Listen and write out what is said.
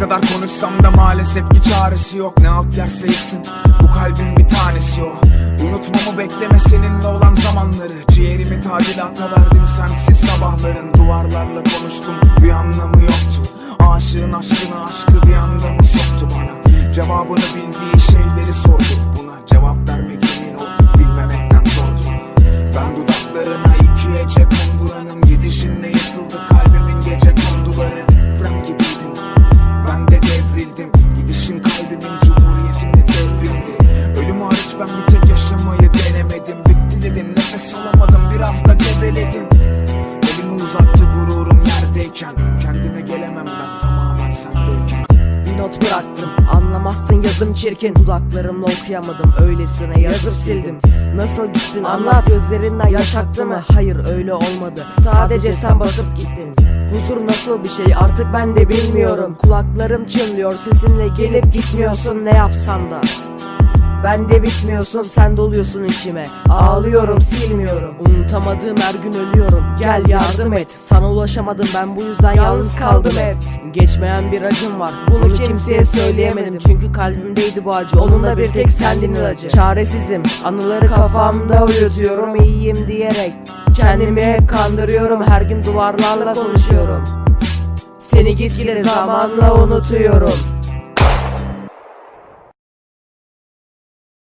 kadar konuşsam da maalesef ki çaresi yok. Ne alt yerse yesin bu kalbin bir tanesi o. Unutmamı bekleme seninle olan zamanları. Ciğerimi tadilata verdim sensiz sabahların. Duvarlarla konuştum bir anlamı yoktu. Aşığın aşkına aşkı bir anda mı soktu bana? Cevabını bildiği Kendime gelemem ben tamamen sendeyken. Bir not bıraktım Anlamazsın yazım çirkin. Dudaklarımla okuyamadım Öylesine yazıp sildim. Nasıl gittin anlat. Gözlerinden yaş aktı mı? Hayır öyle olmadı. Sadece sen basıp gittin. Huzur nasıl bir şey? Artık ben de bilmiyorum. Kulaklarım çınlıyor sesinle gelip gitmiyorsun. Ne yapsan da ben de bitmiyorsun sen doluyorsun içime Ağlıyorum silmiyorum. Unutamadığım her gün ölüyorum. Gel yardım et. Sana ulaşamadım ben bu yüzden yalnız kaldım hep. Geçmeyen bir acım var. Bunu kimseye söyleyemedim. Çünkü kalbimdeydi bu acı. Onun da bir tek sendin ilacı Çaresizim. Anıları kafamda uyutuyorum iyiyim diyerek. Kendimi kandırıyorum. Her gün duvarlarla konuşuyorum. Seni gitgide zamanla unutuyorum